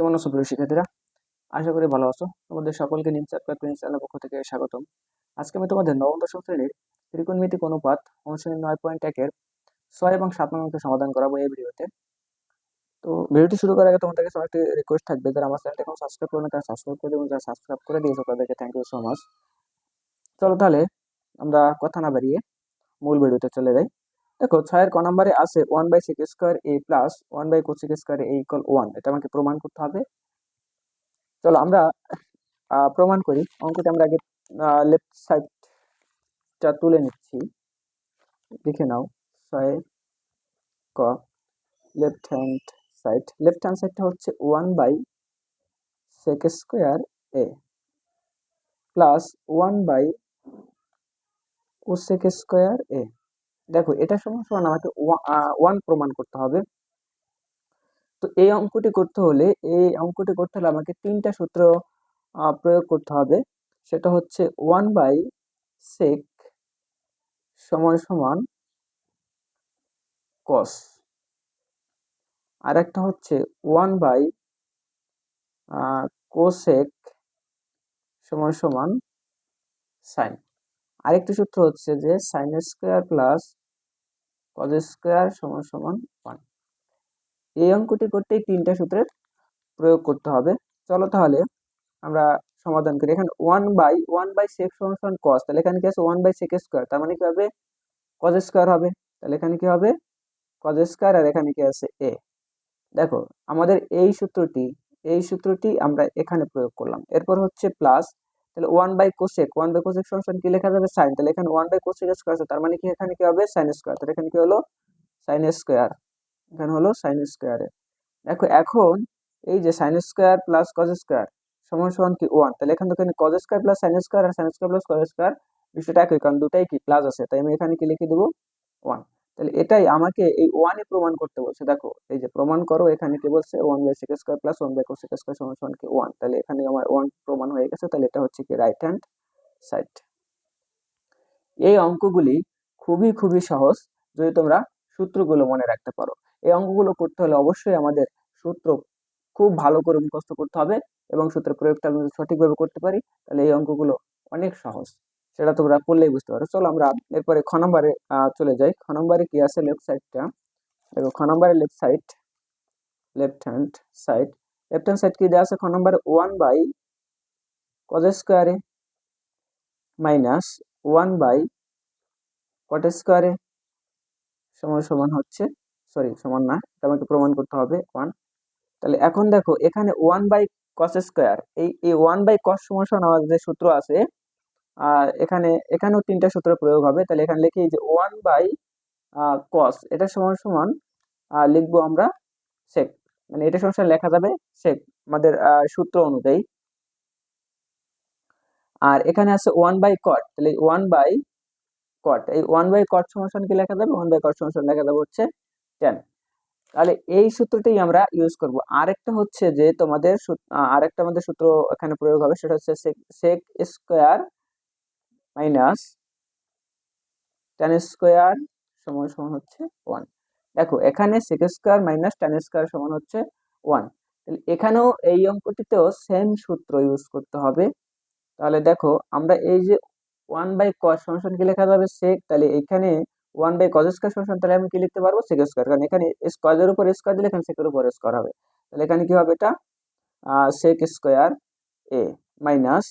কেমন আছো প্রিয় শিক্ষার্থীরা? আশা করি ভালো আছো। তোমাদের সকলকে নিম চ্যাপ্টার প্রিন্স চ্যানেলের পক্ষ থেকে স্বাগতম। আজকে আমি তোমাদের নবম দশম শ্রেণির ত্রিকোণমিতিক অনুপাত অনুশীলনী নয় পয়েন্ট একের ছয় এবং সাত নম্বরকে সমাধান করাবো এই ভিডিওতে। তো ভিডিওটি শুরু করার আগে তোমাদের কাছে একটি রিকোয়েস্ট থাকবে। যারা আমার চ্যানেলটি এখন সাবস্ক্রাইব করে না তারা সাবস্ক্রাইব করে দেবেন যারা সাবস্ক্রাইব করে দিয়েছ, তাদেরকে থ্যাংক ইউ সো মাচ চলো তাহলে আমরা কথা না বাড়িয়ে মূল ভিডিওতে চলে যাই। দেখো ছয়ের ক নম্বরে আছে one by six square A plus one by cosec square A equal one এটা আমাকে প্রমাণ করতে হবে। চলো আমরা প্রমাণ করি। অঙ্কটা আমরা আগে লেফট সাইডটা তুলে নিচ্ছি। দেখে নাও, ছয় ক left hand side left hand সাইডটা হচ্ছে one by sec square A plus one by cosec square A দেখো, এটা সমান সমান আমাকে ওয়ান প্রমাণ করতে হবে। তো এই অঙ্কটি করতে হলে, এই অঙ্কটি করতে হলে আমাকে তিনটা সূত্র প্রয়োগ করতে হবে। সেটা হচ্ছে ওয়ান বাই সেক সমান সমান কস আর একটা হচ্ছে ওয়ান বাই কোসেক সমান সমান সাইন আরেকটি সূত্র হচ্ছে যে sine square plus cos square সমান সমান ওয়ান এই অঙ্কটি করতে তিনটা সূত্রের প্রয়োগ করতে হবে। চলো তাহলে আমরা সমাধান করি। এখানে one by one by sec সমান সমান কস তাহলে এখানে কি আছে? ওয়ান বাই সেক স্কোয়ার তার মানে কি হবে? কজ স্কোয়ার হবে। তাহলে এখানে কি হবে? কজ স্কোয়ার আর এখানে কি আছে? এ দেখো, আমাদের এই সূত্রটি এই সূত্রটি আমরা এখানে প্রয়োগ করলাম। এরপর হচ্ছে প্লাস তাহলে one by cosec one by cosec সমান কি লেখা যাবে? সাইন তাহলে এখানে ওয়ান বাই কোসেক স্কোয়ার আছে, তার মানে কি এখানে কি হবে? সাইন স্কোয়ার তাহলে এখানে কি হলো? সাইন স্কোয়ার এখানে হলো সাইন স্কোয়ারে দেখো, এখন এই যে sine square plus cos square সমান সমান কি? ওয়ান তাহলে এখান থেকে cos square plus sine square আর sine square plus cos square বিষয়টা একই, কারণ দুটাই কি প্লাস আছে। তাই আমি এখানে কি লিখে দেবো? ওয়ান তাহলে এটাই আমাকে এই ওয়ানই প্রমাণ করতে বলছে। দেখো, এই যে প্রমাণ করো, এখানে কি বলছে? One by sec square plus one by cosec square সমান সমান কি ওয়ান তাহলে এখানে আমার ওয়ান প্রমাণ হয়ে গেছে, তাহলে এটা হচ্ছে কি রাইট হ্যান্ড সাইড এই অঙ্কগুলি খুবই খুবই সহজ, যদি তোমরা সূত্রগুলো মনে রাখতে পারো। এই অঙ্কগুলো করতে হলে অবশ্যই আমাদের সূত্র খুব ভালো করে মুখস্থ করতে হবে এবং সূত্রের প্রয়োগটা যদি সঠিকভাবে করতে পারি। তাহলে এই অঙ্কগুলো অনেক সহজ। সেটা তোমরা করলেই বুঝতে পারো। চলো আমরা এরপরে খ নম্বরে চলে যাই। খ নম্বরে কি আছে? লেফট সাইডটা দেখো, খ নম্বরে left side left hand side left hand side কি দেওয়া আছে? খ নম্বরে one by cos square A minus one by cot square A সমান সমান হচ্ছে সরি সমান না, এটা আমাকে প্রমাণ করতে হবে ওয়ান তাহলে এখন দেখো, এখানে ওয়ান বাই কস স্কোয়ার এই এই ওয়ান বাই কস সমান সমান আমাদের যে সূত্র আছে আর এখানে, এখানেও তিনটা সূত্র প্রয়োগ হবে। তাহলে এখানে লিখি যে ওয়ান বাই কস এটা সমান সমান লিখব আমরা সেক মানে এটা সমান লেখা যাবে সেক আমাদের সূত্র অনুযায়ী। আর এখানে আছে ওয়ান বাই কট তাহলে ওয়ান বাই কট এই ওয়ান বাই কট সমান কি লেখা যাবে? ওয়ান বাই কট সমান লেখা যাবে হচ্ছে টেন তাহলে এই সূত্রটাই আমরা ইউজ করব। আরেকটা হচ্ছে যে তোমাদের আরেকটা আমাদের সূত্র এখানে প্রয়োগ হবে, সেটা হচ্ছে sec square minus tan square সমান সমান হচ্ছে ওয়ান দেখো, এখানে sec square minus tan square সমান হচ্ছে ওয়ান তাহলে এখানেও এই অঙ্কটিতেও সেম সূত্র ইউজ করতে হবে। তাহলে দেখো, আমরা এই যে ওয়ান বাই কস সমান কি লেখা যাবে? সেক তাহলে এখানে ওয়ান বাই কজ স্কোয়ার সমান তাহলে আমি কি লিখতে পারব? সেক স্কোয়ার কারণ এখানে স্কোয়ারের উপর স্কোয়ার দিলে এখানে সেকের উপর স্কোয়ার হবে। তাহলে এখানে কি হবে এটা? Sec square A minus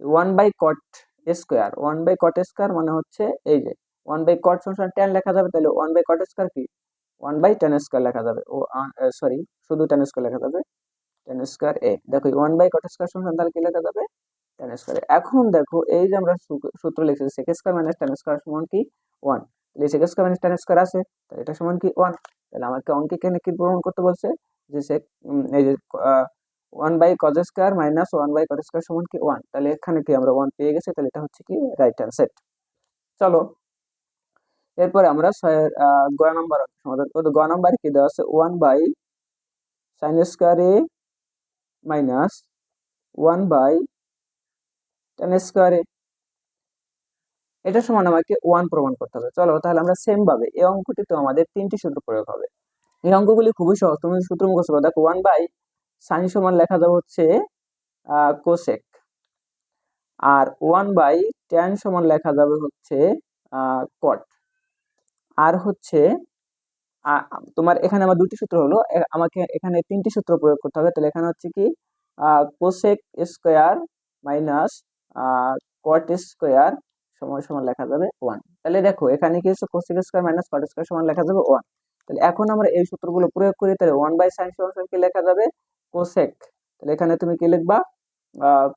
one by cot square one by cot square মানে হচ্ছে এই যে ওয়ান বাই কট সমান টেন লেখা যাবে, তাহলে ওয়ান বাই কট স্কোয়ার কি? ওয়ান বাই টেন স্কোয়ার লেখা যাবে, ও সরি শুধু টেন স্কোয়ার লেখা যাবে টেন স্কোয়ার এ দেখো ওয়ান বাই কট স্কোয়ার সমান তাহলে কি লেখা যাবে? টেন স্কোয়ার এখন দেখো এই যে আমরা সূত্র লিখছি sec square minus tan square সমান কি? ওয়ান তাহলে sec square minus tan square আছে, তাহলে এটা সমান কি? ওয়ান তাহলে আমাকে অঙ্কে কেন কি প্রমাণ করতে বলছে? যে সেক এই যে one by cos square minus one by cot square সমান কি ওয়ান তাহলে এখানে কি আমরা ওয়ান পেয়ে গেছি? তাহলে এটা হচ্ছে কি রাইট হ্যান্ড সেট চলো, এরপরে আমরা ছয়ের গ নম্বর সমাধান করব। গ নম্বরে কি দেওয়া আছে? One by sine square A minus one by tan square A এটা সমান আমাকে ওয়ান প্রমাণ করতে হবে। চলো, তাহলে আমরা সেম ভাবে এই অঙ্কটিতে আমাদের তিনটি সূত্র প্রয়োগ হবে। এই অঙ্কগুলি খুবই সহজ। তুমি সূত্র মুখস্থ দেখো ওয়ান বাই সাইন সমান লেখা যাবে হচ্ছে কোসেক আর ওয়ান বাই ট্যান সমান লেখা যাবে হচ্ছে কট আর হচ্ছে তোমার এখানে আমার দুটি সূত্র হলো আমাকে এখানে তিনটি সূত্র প্রয়োগ করতে হবে, তাহলে এখানে হচ্ছে কি cosec square minus cot square সমান সমান লেখা যাবে ওয়ান তাহলে দেখো, এখানে কি হচ্ছে cosec square minus cot square সমান লেখা যাবে ওয়ান তাহলে এখন আমরা এই সূত্রগুলো প্রয়োগ করি, তাহলে ওয়ান বাই সাইন সমান কি লেখা যাবে কোসেক তাহলে এখানে তুমি কি লিখবা?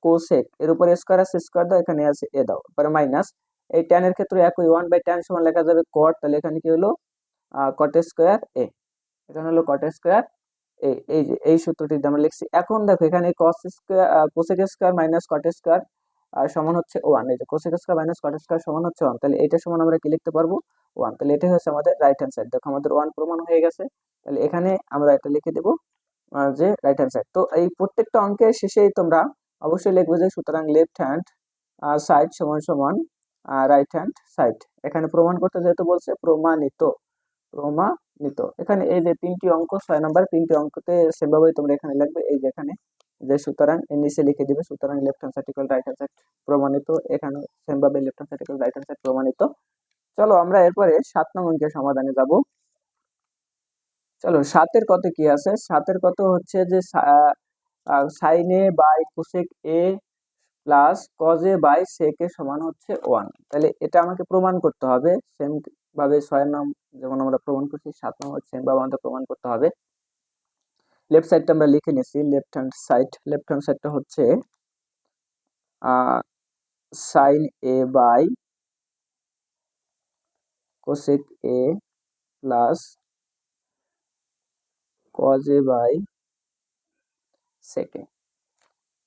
কোসেক এর উপরে স্কোয়ার আছে স্কোয়ার দাও, এখানে আছে, এ দাও। পরে মাইনাস এই ট্যান এর ক্ষেত্রে একই ওয়ান বাই ট্যান সমান লেখা যাবে কট তাহলে এখানে কি হলো? কট স্কোয়ার এ এখানে হলো কট স্কোয়ার এ এই যে, এই সূত্রটি আমরা লিখছি। এখন দেখো, এখানে cos square cosec square minus cot square সমান হচ্ছে ওয়ান এই যে cosec square minus cot square সমান হচ্ছে ওয়ান তাহলে এটা সমান আমরা কি লিখতে পারব? ওয়ান তাহলে এটাই হচ্ছে আমাদের রাইট হ্যান্ড সাইড দেখো, আমাদের ওয়ান প্রমাণ হয়ে গেছে। তাহলে এখানে আমরা এটা লিখে দেবো। যে রাইট হ্যান্ড সাইড তো এই প্রত্যেকটা অঙ্কের শেষেই তোমরা অবশ্যই লিখবে যে সুতরাং লেফট হ্যান্ড সাইড সমান সমান রাইট হ্যান্ড সাইড এখানে প্রমাণ করতে যেহেতু বলছে, প্রমাণিত প্রমাণিত। এখানে এই যে তিনটি অঙ্ক, ছয় নম্বর তিনটি অঙ্কতে সেভাবেই তোমরা এখানে লিখবে, এই যে এখানে যে সুতরাং এর নিচে লিখে দিবে, সুতরাং left hand side equal right hand side প্রমাণিত। এখানে সেম ভাবে left hand side equal right hand side প্রমাণিত। চলো আমরা এরপরে সাত নং অঙ্কের সমাধানে যাব। চলো, সাতের কত কি আছে? সাতের কত হচ্ছে যে sine A by cosec A plus cos A by sec A সমান হচ্ছে ওয়ান তাহলে এটা আমাকে প্রমাণ করতে হবে। সেম ভাবে ছয় নাম যেমন আমরা প্রমাণ করছি, সাত নম্বর সেম ভাবে আমাদের প্রমাণ করতে হবে। লেফট সাইডটা আমরা লিখে নিয়েছি। Left hand side left hand সাইডটা হচ্ছে sine A by cosec A plus cos A by sec A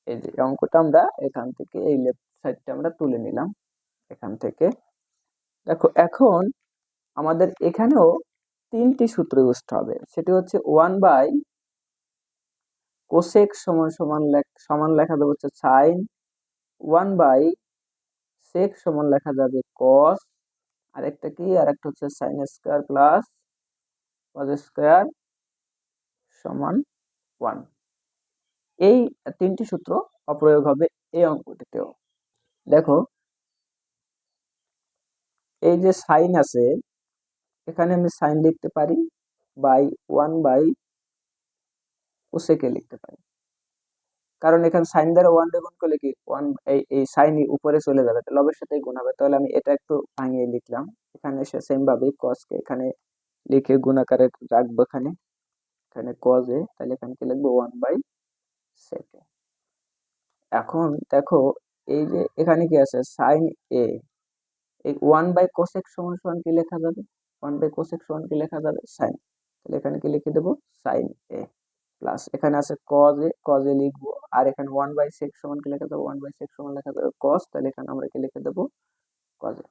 এই যে অঙ্কটা আমরা এখান থেকে এই লেফট সাইডটা আমরা তুলে নিলাম। এখান থেকে। দেখো, এখন আমাদের এখানেও তিনটি সূত্র ইউজ হবে। সেটি হচ্ছে ওয়ান বাই কোসেক সমান সমান সমান লেখা যাবে হচ্ছে সাইন ওয়ান বাই সেক সমান লেখা যাবে কস আরেকটা কি? আরেকটা হচ্ছে sine square plus cos square সমান ওয়ান এই তিনটি সূত্র অপ্রয়োগ হবে এই অঙ্কটিতেও। দেখো, এই যে সাইন আছে, এখানে আমি সাইন লিখতে পারি বাই ওয়ান বাই কোসেকে লিখতে পারি। কারণ এখানে সাইন দ্বারা ওয়ান দিয়ে গুণ করলে কি ওয়ান এই এই সাইন উপরে চলে যাবে লবের সাথে গুণ হবে। তাহলে আমি এটা একটু ভাঙিয়ে লিখলাম। এখানে সেম ভাবে কসকে এখানে লিখে গুণাকারে রাখব এখানে। এখানে কজে তাহলে এখানে কি লিখব? ওয়ান বাই সেকে এখন দেখো, এই যে এখানে কি আছে? সাইন এ এই ওয়ান বাই কোসেক সমান সমান কি লেখা যাবে? ওয়ান বাই কোসেক সমান কি লেখা যাবে? সাইন তাহলে এখানে কি লিখে দেবো? সাইন এ প্লাস এখানে আছে কজ এ কজ এ লিখব। আর এখানে ওয়ান বাই সেক্স সমান কি লেখা যাবে? ওয়ান বাই সেক্স সমান লেখা যাবে কস তাহলে এখানে আমরা কি লিখে দেবো? কজ এ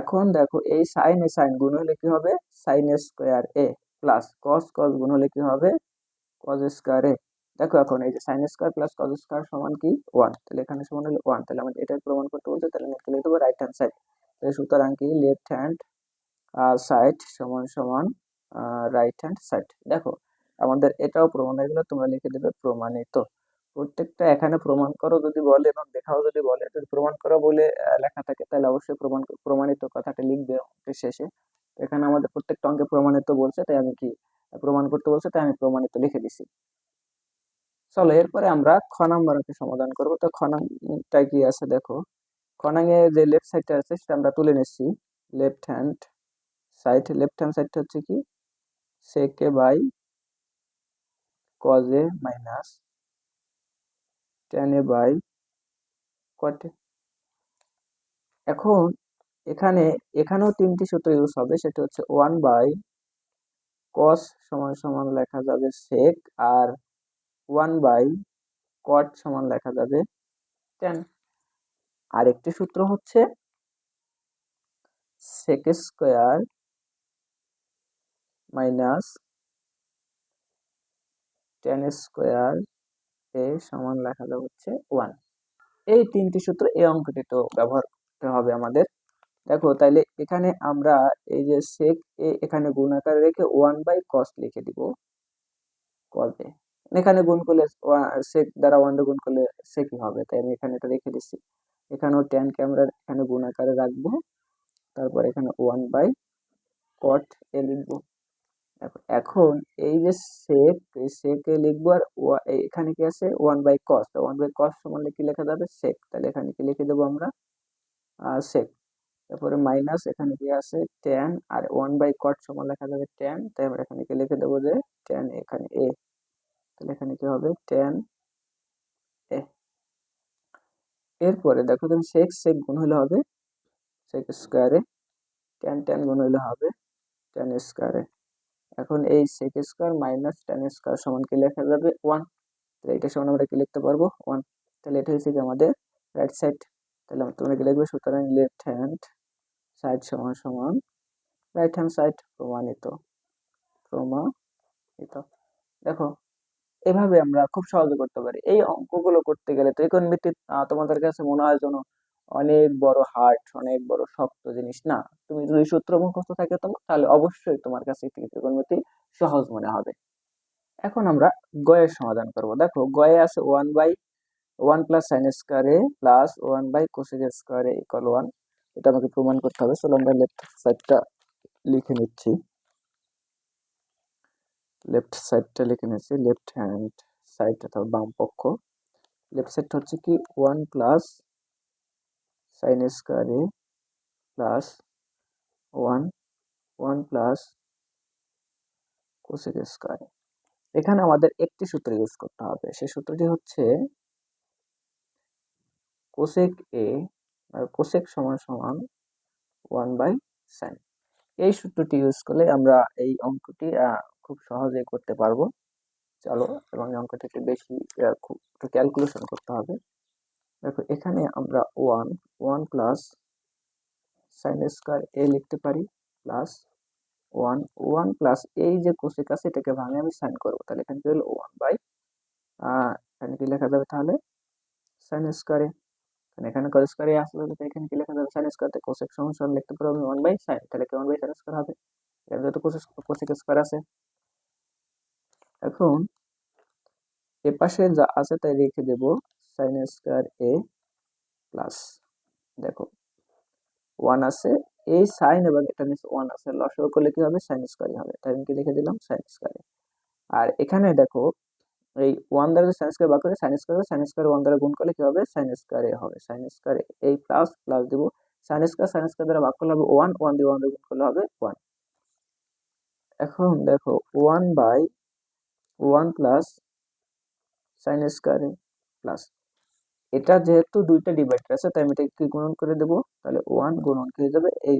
এখন দেখো, এই সাইন এ সাইন গুণ হলে কি হবে? Sine A square A plus cos cos গুণ হলে কি হবে? কজ স্কোয়ার দেখো এখন এই যে sine square plus cos square সমান কি? ওয়ান তাহলে এখানে সমান হলো ওয়ান তাহলে আমাদের এটা প্রমাণ করতে বলছে, তাহলে আমি লিখে দেবো রাইট হ্যান্ড সাইড তাহলে সুতরাং কি? লেফট হ্যান্ড সাইড সমান সমান রাইট হ্যান্ড সাইড দেখো, আমাদের এটাও প্রমাণ হয়ে গেল, তোমরা লিখে দেবে প্রমাণিত। প্রত্যেকটা এখানে প্রমাণ করো যদি বলে এবং দেখাও যদি বলে। যদি প্রমাণ করো বলে লেখা থাকে, তাহলে অবশ্যই প্রমাণ, প্রমাণিত কথাটা লিখবে শেষে। এখানে আমাদের প্রত্যেকটা অঙ্কে প্রমাণিত বলছে, তাই আমি কি প্রমাণ করতে বলছে? তাই আমি প্রমাণিত লিখে দিছি। চলো, এরপরে আমরা খ নাম্বারকে সমাধান করব। তো খ নামটা কি আছে দেখো? খ যে লেফট সাইডটা আছে, সেটা আমরা তুলে নিচ্ছি। Left hand side left hand সাইডটা হচ্ছে কি? Sec A by cos A minus tan A by cot A এখন এখানে, এখানেও তিনটি সূত্র ইউজ হবে, সেটা হচ্ছে ওয়ান বাই কস সমান সমান লেখা যাবে সেক আর ওয়ান বাই কট সমান লেখা যাবে টেন আরেকটি সূত্র হচ্ছে sec square minus tan square A সমান লেখা যাবে হচ্ছে ওয়ান এই তিনটি সূত্র এই তো ব্যবহার করতে হবে আমাদের। দেখো, তাইলে এখানে আমরা এই যে সেক এ এখানে গুণাকার রেখে ওয়ান বাই কস লিখে দিব। কবে এখানে গুণ করলে সেক দ্বারা ওয়ান গুণ করলে সেকই হবে। তাই আমি এখানে এটা রেখে দিচ্ছি এখানেও টেন ক্যামেরা এখানে গুণ আকারে রাখব। তারপর এখানে ওয়ান বাই কট এ লিখব। এখন এই যে সেক এই সেকে লিখব আর এখানে কি আছে? One by cos one by cos সমান কি লেখা যাবে? সেক তাহলে এখানে কি লিখে দেবো আমরা? সেক তারপরে মাইনাস এখানে কি আছে টেন আর ওয়ান বাই কট সমান লেখা যাবে টেন তাই আমরা এখানে কি লিখে দেবো যে টেন এখানে এ তাহলে এখানে কি হবে? টেন এ এরপরে দেখো তুমি সেক সেক গুণ হলে হবে? সেক স্কোয়ারে টেন টেন গুণ হলে হবে? টেন স্কোয়ারে এখন এই sec square minus tan square সমান কি লেখা যাবে? ওয়ান তাহলে এটা সমান আমরা কি লিখতে পারব? ওয়ান তাহলে এটা হচ্ছে কি আমাদের রাইট সাইড তাহলে তোমরা কি লিখবে? সুতরাং লেফট হ্যান্ড সাইড সমান সমান রাইট হ্যান্ড সাইড প্রমাণিত প্রমাণিত। দেখো, এভাবে আমরা খুব সহজে করতে পারি। এই অঙ্কগুলো করতে গেলে ত্রিকোণমিতি তোমাদের কাছে মনে হয় যেন অনেক বড় হার্ট অনেক বড় শক্ত জিনিস। না, তুমি যদি সূত্র মুখস্থ থাকে তোমার, তাহলে অবশ্যই তোমার কাছে ত্রিকোণমিতি সহজ মনে হবে। এখন আমরা গয়ের সমাধান করব। দেখো, গয়ে আছে one by one plus sine square A plus one by cosec square A equal one এটা আমাকে প্রমাণ করতে হবে। চলো আমরা লেফট সাইডটা লিখে নিচ্ছি। লেফট সাইডটা লিখে নিচ্ছি। লেফট হ্যান্ড সাইড অথবা বাম পক্ষ। লেফট সাইডটা হচ্ছে কি? One plus sine A plus one one plus cosec square A এখানে আমাদের একটি সূত্র ইউজ করতে হবে। সেই সূত্রটি হচ্ছে কোসেক এ আর কোসেক সমান সমান ওয়ান বাই সাইন এই সূত্রটি ইউজ করলে আমরা এই অঙ্কটি খুব সহজে করতে পারব। চলো, এবং এই অঙ্কটিকে বেশি খুব ক্যালকুলেশন করতে হবে। দেখো, এখানে আমরা one one plus sine square A লিখতে পারি প্লাস ওয়ান ওয়ান প্লাস এই যে কোসেক আছে, এটাকে ভাঙে আমি সাইন করব। তাহলে এখানে হলো ওয়ান বাই এখানে কি লেখা যাবে তাহলে? সাইন স্কোয়ারে এখানে কস স্কোয়ারে আসলে তো এখানে কি লেখা যাবে? সাইন স্কোয়ারতে কোসেক সমান লিখতে পারব ওয়ান বাই সাইন তাহলে কি ওয়ান বাই সাইন স্কোয়ার হবে? এখানে যেহেতু কোসেক কোসেক স্কোয়ার আছে। এখন এ পাশে যা আছে তাই রেখে দেব সাইন স্কোয়ার এ প্লাস দেখো ওয়ান আছে এই সাইন এবং এটা নিচে ওয়ান আছে। লসও করলে কি হবে? সাইন স্কোয়ারই হবে। তাই আমি কি লিখে দিলাম? সাইন স্কোয়ারে আর এখানে দেখো এই ওয়ান দ্বারা সাইন স্কোয়ার বাদ করে sine square sine square one দ্বারা গুণ করলে কি হবে? সাইন স্কোয়ারে হবে। সাইন স্কোয়ারে এই প্লাস প্লাস দিব। সাইন স্কোয়ার সাইন স্কোয়ার দ্বারা ভাগ করলে হবে ওয়ান ওয়ান দিয়ে ওয়ান দিয়ে গুণ করলে হবে ওয়ান এখন দেখো one by one plus sine square A plus এটা যেহেতু দুইটা ডিভাইডার আছে, তাই আমি এটাকে গুণন করে দেব? তাহলে ওয়ান গুণন হয়ে যাবে? এই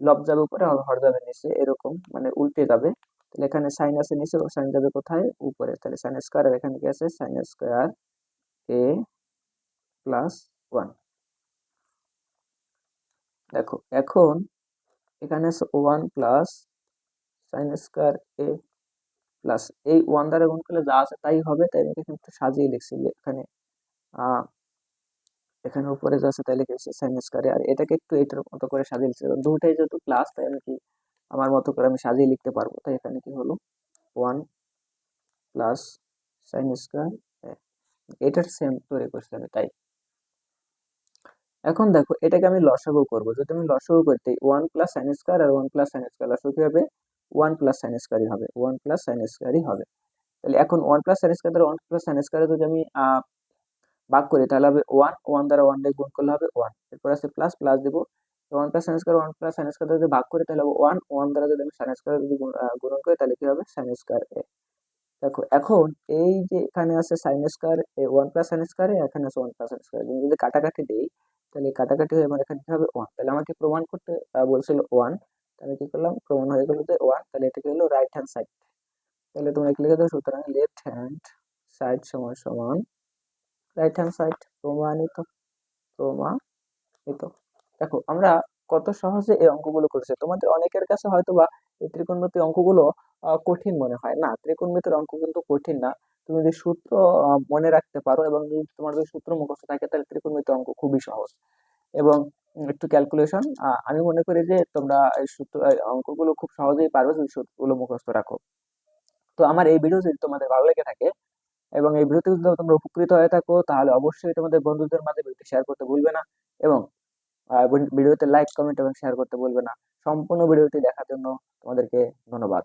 লব যাবে উপরে হর যাবে নিচে। এরকম মানে উল্টে যাবে। তাহলে এখানে সাইন আছে নিচে ও সাইন যাবে কোথায়? উপরে। তাহলে সাইন স্কোয়ার আর এখানে কি আছে? Sine square A plus one দেখো, এখন এখানে আছে one plus sine square A plus এই ওয়ান দ্বারা গুণ করলে যা আছে তাই হবে, তাই আমি এখানে একটু সাজিয়ে লিখছি যে এখানে এখানে উপরে যা আছে তাই লিখেছি সাইন স্কোয়ারে আর এটাকে একটু এটার মতো করে সাজিয়ে লিখছি। দুটাই যেহেতু প্লাস তাই আমি কি আমার মতো করে আমি সাজিয়ে লিখতে পারব। তাই এখানে কি হলো? ওয়ান প্লাস সাইন স্কোয়ার এটার সেম তৈরি করছি আমি, তাই। এখন দেখো, এটাকে আমি লসাগু করব। যদি আমি লসাগু করতে ওয়ান প্লাস সাইন স্কোয়ার আর ওয়ান প্লাস সাইন স্কোয়ার লসাগু কি হবে? ওয়ান প্লাস সাইন স্কোয়ারই হবে। ওয়ান প্লাস সাইন স্কোয়ারই হবে। তাহলে এখন ওয়ান প্লাস সাইন স্কোয়ার দ্বারা one plus sine square A যদি আমি ভাগ করি, তাহলে হবে ওয়ান ওয়ান দ্বারা ওয়ান ডে গুণ করলে হবে ওয়ান এরপর আছে প্লাস প্লাস দেবো one plus sine square one plus sine square যদি ভাগ করি, তাহলে ওয়ান ওয়ান দ্বারা যদি আমি সাইন স্কোয়ার যদি গুণন করি, তাহলে কি হবে? সাইন স্কোয়ার এ দেখো, এখন এই যে এখানে আছে sine square one plus sine square এখানে আছে ওয়ান প্লাস সাইন স্কোয়ার যদি কাটাকাটি দিই, তাহলে কাটাকাটি হয়ে আমার এখানে হবে? ওয়ান তাহলে আমাকে প্রমাণ করতে বলছিল ওয়ান তাহলে কি করলাম? প্রমাণ হয়ে গেল যে ওয়ান তাহলে এটা কি হলো রাইট হ্যান্ড সাইড তাহলে তোমরা লিখে দাও? সুতরাং লেফট হ্যান্ড সাইড সমান সমান রাইট হ্যান্ড সাইড প্রমাণিত প্রমাণিত। দেখো, আমরা কত সহজে এই অঙ্কগুলো করেছি। তোমাদের অনেকের কাছে হয়তো বা এই ত্রিকোণমিতির অঙ্কগুলো কঠিন মনে হয়। না, ত্রিকোণমিতির অঙ্ক কিন্তু কঠিন না। তুমি যদি সূত্র মনে রাখতে পারো এবং তোমার যদি সূত্র মুখস্থ থাকে, তাহলে ত্রিকোণমিতির অঙ্ক খুবই সহজ। এবং একটু ক্যালকুলেশন আমি মনে করি যে তোমরা এই সূত্র অঙ্কগুলো খুব সহজেই পারবে যদি সূত্রগুলো মুখস্থ রাখো। তো আমার এই ভিডিও যদি তোমাদের ভালো লেগে থাকে এবং এই ভিডিওতে যদি তোমরা উপকৃত হয়ে থাকো, তাহলে অবশ্যই তোমাদের বন্ধুদের মাঝে ভিডিওটি শেয়ার করতে ভুলবে না। এবং আহ, ভিডিওতে লাইক কমেন্ট এবং শেয়ার করতে বলবে না। সম্পূর্ণ ভিডিওটি দেখার জন্য তোমাদেরকে ধন্যবাদ।